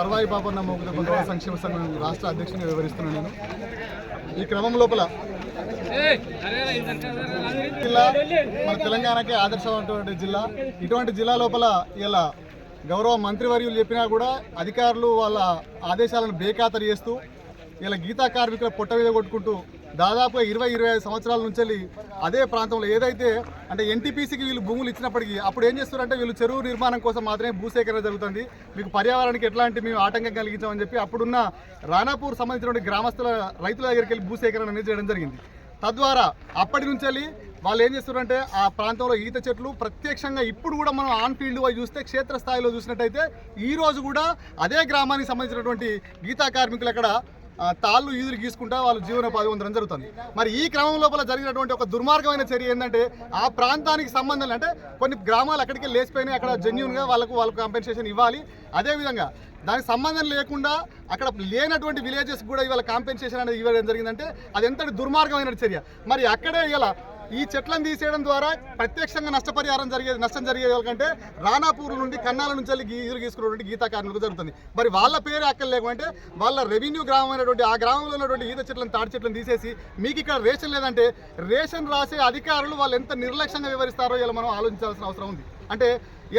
సర్వాయి బాబన్న మోగుల భగవాన్ సంక్షేమ సంఘం రాష్ట్ర అధ్యక్షుని వివరిస్తున్నాను నేను. ఈ క్రమం లోపల జిల్లా మన తెలంగాణకి ఆదర్శమైనటువంటి జిల్లా ఇటువంటి జిల్లా లోపల ఇలా గౌరవ మంత్రివర్యులు చెప్పినా కూడా అధికారులు వాళ్ళ ఆదేశాలను బేఖాతరు చేస్తూ ఇలా గీతా కార్మికుల పొట్ట మీద కొట్టుకుంటూ దాదాపుగా ఇరవై ఇరవై ఐదు సంవత్సరాల నుంచి వెళ్ళి అదే ప్రాంతంలో ఏదైతే అంటే ఎన్టీపీసీకి వీళ్ళు భూములు ఇచ్చినప్పటికీ అప్పుడు ఏం చేస్తున్నారంటే వీళ్ళు చెరువు నిర్మాణం కోసం మాత్రమే భూసేకరణ జరుగుతుంది. మీకు పర్యావరణానికి ఎట్లాంటి మేము ఆటంకం కలిగించామని చెప్పి అప్పుడున్న రాణాపూర్ సంబంధించినటువంటి గ్రామస్తుల రైతుల దగ్గరికి వెళ్ళి భూసేకరణ అనేది చేయడం జరిగింది. తద్వారా అప్పటి నుంచి వెళ్ళి వాళ్ళు ఏం చేస్తున్నారంటే ఆ ప్రాంతంలో ఈత చెట్లు ప్రత్యక్షంగా ఇప్పుడు కూడా మనం ఆన్ ఫీల్డ్ చూస్తే క్షేత్రస్థాయిలో చూసినట్టయితే ఈ రోజు కూడా అదే గ్రామానికి సంబంధించినటువంటి గీతా కార్మికులు అక్కడ తాళ్ళు ఈదులు గీసుకుంటా వాళ్ళు జీవనోపాధి పొందడం జరుగుతుంది. మరి ఈ క్రమం లోపల జరిగినటువంటి ఒక దుర్మార్గమైన చర్య ఏంటంటే ఆ ప్రాంతానికి సంబంధం అంటే కొన్ని గ్రామాలు అక్కడికి లేచిపోయినాయి అక్కడ జెన్యున్గా వాళ్ళకు వాళ్ళకు కాంపెన్సేషన్ ఇవ్వాలి. అదేవిధంగా దానికి సంబంధం లేకుండా అక్కడ లేనటువంటి విలేజెస్ కూడా ఇవాళ కాంపెన్సేషన్ అనేది ఇవ్వడం జరిగిందంటే అది ఎంతటి దుర్మార్గమైన చర్య. మరి అక్కడే ఇలా ఈ చెట్లను తీసేయడం ద్వారా ప్రత్యక్షంగా నష్టపరిహారం జరిగేది నష్టం జరిగేది వాళ్ళకంటే రానాపూర్ నుండి కన్నాల నుంచి వెళ్ళి గీసుకున్నటువంటి ఎదురు గీతా జరుగుతుంది. మరి వాళ్ళ పేరు అక్కడ లేకుంటే వాళ్ళ రెవెన్యూ గ్రామం అయినటువంటి ఆ గ్రామంలో ఉన్నటువంటి ఈత చెట్లను తాటి చెట్లను తీసేసి మీకు ఇక్కడ రేషన్ లేదంటే రేషన్ రాసే అధికారులు వాళ్ళు ఎంత నిర్లక్ష్యంగా వివరిస్తారో ఇలా మనం ఆలోచించాల్సిన అవసరం ఉంది. అంటే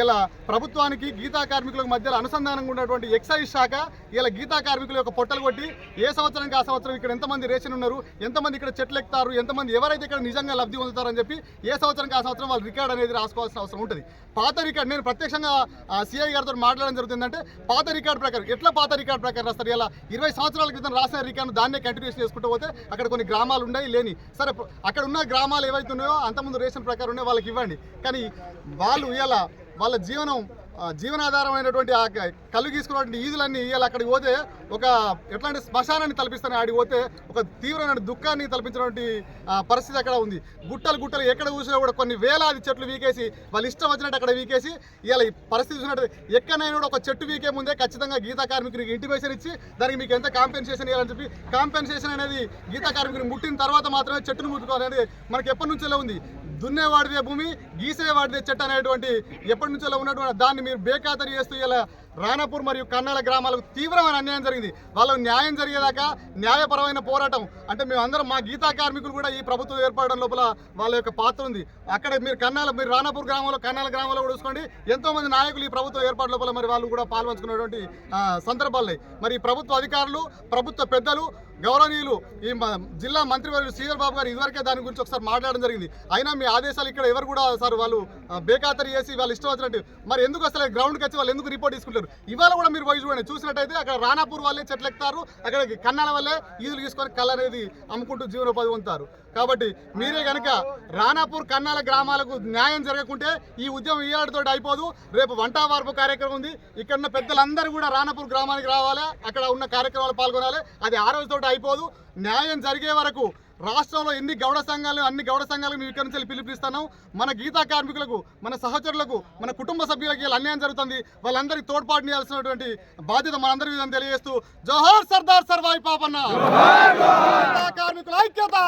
ఇలా ప్రభుత్వానికి గీతా కార్మికులకు మధ్యలో అనుసంధానంగా ఉన్నటువంటి ఎక్సైజ్ శాఖ ఇలా గీతా కార్మికుల యొక్క పొట్టలు కొట్టి ఏ సంవత్సరానికి ఆ సంవత్సరం ఇక్కడ ఎంతమంది రేషన్ ఉన్నారు ఎంతమంది ఇక్కడ చెట్లు ఎక్కుతారు ఎంతమంది ఎవరైతే ఇక్కడ నిజంగా లబ్ధి పొందుతారని చెప్పి ఏ సంవత్సరానికి ఆ సంవత్సరం వాళ్ళు రికార్డ్ అనేది రాసుకోవాల్సిన అవసరం ఉంటుంది. పాత రికార్డ్ నేను ప్రత్యక్షంగా సిఐ గారితో మాట్లాడడం జరుగుతుందంటే పాత రికార్డ్ ప్రకారం ఎట్లా పాత రికార్డ్ ప్రకారం రాస్తారు? ఇలా ఇరవై సంవత్సరాల క్రితం రాసిన రికార్డు దాన్నే కంటిన్యూషన్ చేసుకుంటూ పోతే అక్కడ కొన్ని గ్రామాలు ఉన్నాయి లేని. సరే అక్కడ ఉన్న గ్రామాలు ఏవైతే ఉన్నాయో అంతకుముందు రేషన్ ప్రకారం ఉన్నాయో వాళ్ళకి ఇవ్వండి. కానీ వాళ్ళు ఇలా వాళ్ళ జీవనం జీవనాధారమైనటువంటి ఆ కళ్ళు గీసుకున్నటువంటి ఈదులన్నీ ఇవాళ అక్కడికి పోతే ఒక ఎట్లాంటి శ్మశానాన్ని తలపిస్తాను ఆడికి పోతే ఒక తీవ్రమైన దుఃఖాన్ని తలపించినటువంటి పరిస్థితి అక్కడ ఉంది. గుట్టలు గుట్టలు ఎక్కడ చూసినా కూడా కొన్ని వేలాది చెట్లు వీకేసి వాళ్ళు ఇష్టం వచ్చినట్టు అక్కడ వీకేసి ఇవాళ ఈ పరిస్థితి చూసినట్టు ఎక్కడైనా కూడా ఒక చెట్టు వీకే ముందే ఖచ్చితంగా గీతా కార్మికునికి ఇంటిమేషన్ ఇచ్చి దానికి మీకు ఎంత కాంపెన్సేషన్ ఇవ్వాలని చెప్పి కాంపెన్సేషన్ అనేది గీతా కార్మికుని ముట్టిన తర్వాత మాత్రమే చెట్టును ముట్టుకోవాలనేది మనకి ఎప్పటి నుంచో ఉంది. దున్నేవాడిదే భూమి గీసేవాడిదే చెట్టు అనేటువంటి ఎప్పటి నుంచో ఉన్నటువంటి దాన్ని మీరు బేఖాతరు చేస్తూ ఇలా రాణాపూర్ మరియు కన్నాల గ్రామాలకు తీవ్రమైన అన్యాయం జరిగింది. వాళ్ళకు న్యాయం జరిగేదాకా న్యాయపరమైన పోరాటం. అంటే మేము అందరం మా గీతా కార్మికులు కూడా ఈ ప్రభుత్వం ఏర్పడడం లోపల వాళ్ళ యొక్క పాత్ర ఉంది. అక్కడ మీరు కన్నాల మీరు రాణాపూర్ గ్రామంలో కన్నాల గ్రామంలో కూడా చూసుకోండి. ఎంతో మంది నాయకులు ఈ ప్రభుత్వ ఏర్పాటు లోపల మరి వాళ్ళు కూడా పాల్పంచుకున్నటువంటి సందర్భాలు మరి ప్రభుత్వ అధికారులు ప్రభుత్వ పెద్దలు గౌరవనీయులు ఈ మ- జిల్లా మంత్రివర్యులు శ్రీధర్ బాబు గారు ఇదివరకే దాని గురించి ఒకసారి మాట్లాడడం జరిగింది. అయినా మీ ఆదేశాలు ఇక్కడ ఎవరు కూడా సార్ వాళ్ళు బేఖాతరి చేసి వాళ్ళు ఇష్టం వచ్చినట్టు మరి ఎందుకు అసలు గ్రౌండ్కి వచ్చి వాళ్ళు ఎందుకు రిపోర్ట్ తీసుకుంటారు? ఇవాళ కూడా మీరు పోయి చూడండి. చూసినట్టయితే అక్కడ రాణాపూర్ వాళ్ళే చెట్లు ఎక్కుతారు అక్కడ కన్నాల వల్లే ఈదులు తీసుకొని కళ్ళు అనేది అమ్ముకుంటూ జీవనోపాధి పొందుతారు. కాబట్టి మీరే కనుక రాణాపూర్ కన్నాల గ్రామాలకు న్యాయం జరగకుంటే ఈ ఉద్యమం ఈయాడితో అయిపోదు. రేపు వంటా వార్పు కార్యక్రమం ఉంది. ఇక్కడ ఉన్న పెద్దలందరూ కూడా రాణాపూర్ గ్రామానికి రావాలి. అక్కడ ఉన్న కార్యక్రమాలు పాల్గొనాలి. అది ఆ రోజుతో అయిపోదు. న్యాయం జరిగే వరకు రాష్ట్రంలో ఎన్ని గౌడ సంఘాలు అన్ని గౌడ సంఘాలకు మేము ఇక్కడ నుంచి పిలుపునిస్తున్నాం మన గీతా కార్మికులకు మన సహచరులకు మన కుటుంబ సభ్యులకి అన్యాయం జరుగుతుంది. వాళ్ళందరికీ తోడ్పాటు చేయాల్సినటువంటి బాధ్యత మనందరి మీద తెలియజేస్తూ జోహార్ సర్దార్ సర్వాయి పాపన్న గీతా కార్మికుల ఐక్యత గీతా